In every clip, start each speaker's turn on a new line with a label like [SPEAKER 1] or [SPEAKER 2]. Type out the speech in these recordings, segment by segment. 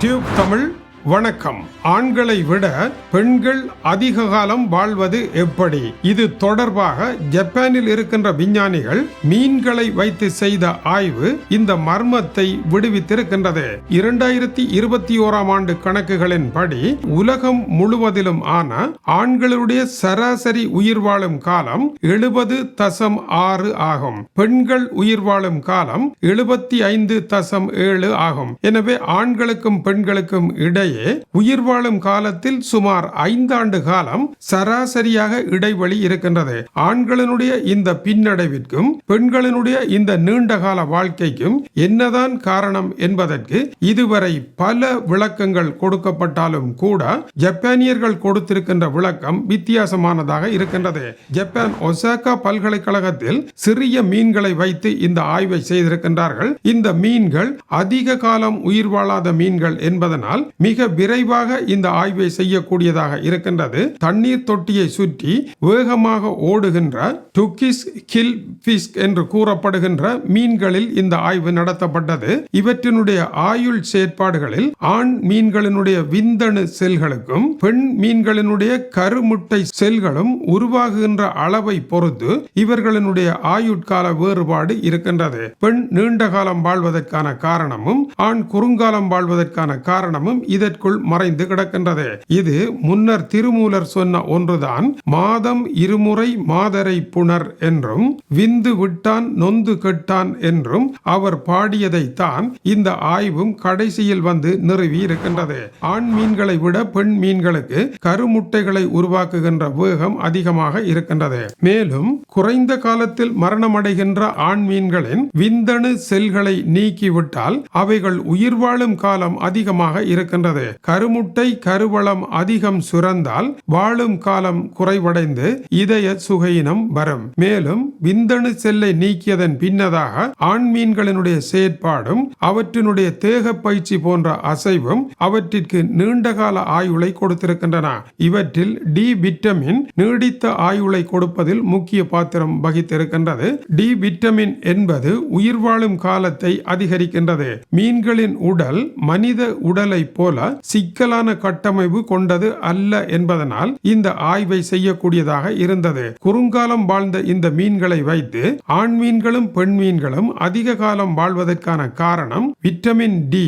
[SPEAKER 1] Tube Tamil வணக்கம். ஆண்களை விட பெண்கள் அதிக காலம் வாழ்வது எப்படி? இது தொடர்பாக ஜப்பானில் இருக்கின்ற விஞ்ஞானிகள் மீன்களை வைத்து செய்த ஆய்வு இந்த மர்மத்தை விடுவித்திருக்கின்றது. இரண்டாயிரத்தி இருபத்தி ஓராம் ஆண்டு கணக்குகளின்படி உலகம் முழுவதிலும் ஆன ஆண்களுடைய சராசரி உயிர் வாழும் காலம் எழுபது தசம் ஆறு ஆகும். பெண்கள் உயிர் வாழும் காலம் எழுபத்தி ஐந்து தசம் ஏழு ஆகும். எனவே ஆண்களுக்கும் பெண்களுக்கும் இடையே உயிர் வாழும் காலத்தில் சுமார் ஐந்தாண்டு காலம் சராசரியாக இடைவெளி இருக்கின்றது. ஆண்களினுடைய இந்த பின்னடைவிற்கும் பெண்களினுடைய இந்த நீண்ட கால வாழ்க்கைக்கும் என்னதான் காரணம் என்பதற்கு இதுவரை பல விளக்கங்கள் கொடுக்கப்பட்டாலும் கூட ஜப்பானியர்கள் கொடுத்திருக்கின்ற விளக்கம் வித்தியாசமானதாக இருக்கின்றது. ஜப்பான் ஒசாகா பல்கலைக்கழகத்தில் சிறிய மீன்களை வைத்து இந்த ஆய்வை செய்திருக்கின்றார்கள். இந்த மீன்கள் அதிக காலம் உயிர் வாழாத மீன்கள் என்பதனால் மிக மிக விரைவாக இந்த ஆய்வை செய்யக்கூடியதாக இருக்கின்றது. தண்ணீர் தொட்டியை சுற்றி வேகமாக ஓடுகின்ற டுக்கிஸ் கில் பிஸ்க் என்று கூறப்படுகின்ற மீன்களில் இந்த ஆய்வு நடத்தப்பட்டது. இவற்றினுடைய ஆயுள் செயற்பாடுகளில் ஆண் மீன்களினுடைய விந்தணு செல்களுக்கும் பெண் மீன்களினுடைய கருமுட்டை செல்களும் உருவாகுகின்ற அளவை பொறுத்து இவர்களினுடைய ஆயுட்கால வேறுபாடு இருக்கின்றது. பெண் நீண்ட காலம் வாழ்வதற்கான காரணமும் ஆண் குறுங்காலம் வாழ்வதற்கான காரணமும் இதை இதற்குள் மறைந்து கிடக்கின்றது. இது முன்னர் திருமூலர் சொன்ன ஒன்றுதான் மாதம் இருமுறை மாதரை புணர் என்றும் விந்து விட்டான் நொந்து கெட்டான் என்றும் அவர் பாடியதைத்தான் இந்த ஆய்வும் கடைசியில் வந்து நிறுவி இருக்கின்றது. ஆண் மீன்களை விட பெண் மீன்களுக்கு கருமுட்டைகளை உருவாக்குகின்ற வேகம் அதிகமாக இருக்கின்றது. மேலும் குறைந்த காலத்தில் மரணமடைகின்ற ஆண் மீன்களின் விந்தணு செல்களை நீக்கிவிட்டால் அவைகள் உயிர் வாழும் காலம் அதிகமாக இருக்கின்றது. கருமுட்டை கருவளம் அதிகம் சுரந்தால் வாழும் காலம் குறைவடைந்து இதய சுகையினம் வரும். மேலும் விந்தணு செல்லை நீக்கியதன் பின்னதாக ஆண்மீன்களினுடைய செயற்பாடும் அவற்றினுடைய தேக பயிற்சி போன்ற அசைவும் அவற்றிற்கு நீண்டகால ஆயுளை கொடுத்திருக்கின்றன. இவற்றில் டி விட்டமின் நீடித்த ஆயுளை கொடுப்பதில் முக்கிய பாத்திரம் வகித்திருக்கின்றது. டி விட்டமின் என்பது உயிர் வாழும் காலத்தை அதிகரிக்கின்றது. மீன்களின் உடல் மனித உடலை போல சிக்கலான கட்டமைப்பு கொண்டது அல்ல என்பதனால் இந்த ஆய்வை செய்யக்கூடியதாக இருந்தது. குறுங்காலம் வாழ்ந்த இந்த மீன்களை வைத்து ஆண் மீன்களும் பெண் மீன்களும் அதிக காலம் வாழ்வதற்கான காரணம் விட்டமின் டி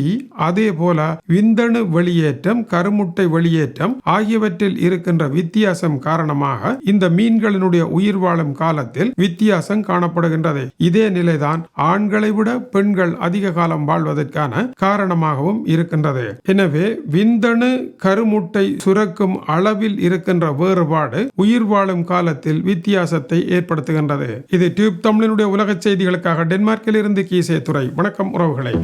[SPEAKER 1] அதே போல விந்தணு வெளியேற்றம் கருமுட்டை வெளியேற்றம் ஆகியவற்றில் இருக்கின்ற வித்தியாசம் காரணமாக இந்த மீன்களினுடைய உயிர் வாழும் காலத்தில் வித்தியாசம் காணப்படுகின்றது. இதே நிலைதான் ஆண்களை விட பெண்கள் அதிக காலம் வாழ்வதற்கான காரணமாகவும் இருக்கின்றது. எனவே விந்தணு கருமுட்டை சுரக்கும் அளவில் இருக்கின்ற வேறுபாடு உயிர் வாழும் காலத்தில் வித்தியாசத்தை ஏற்படுத்துகின்றது. இது டியூப் தமிழினுடைய உலக செய்திகளுக்காக டென்மார்க்கில் இருந்து கீசே துறை வணக்கம் உறவுகளை.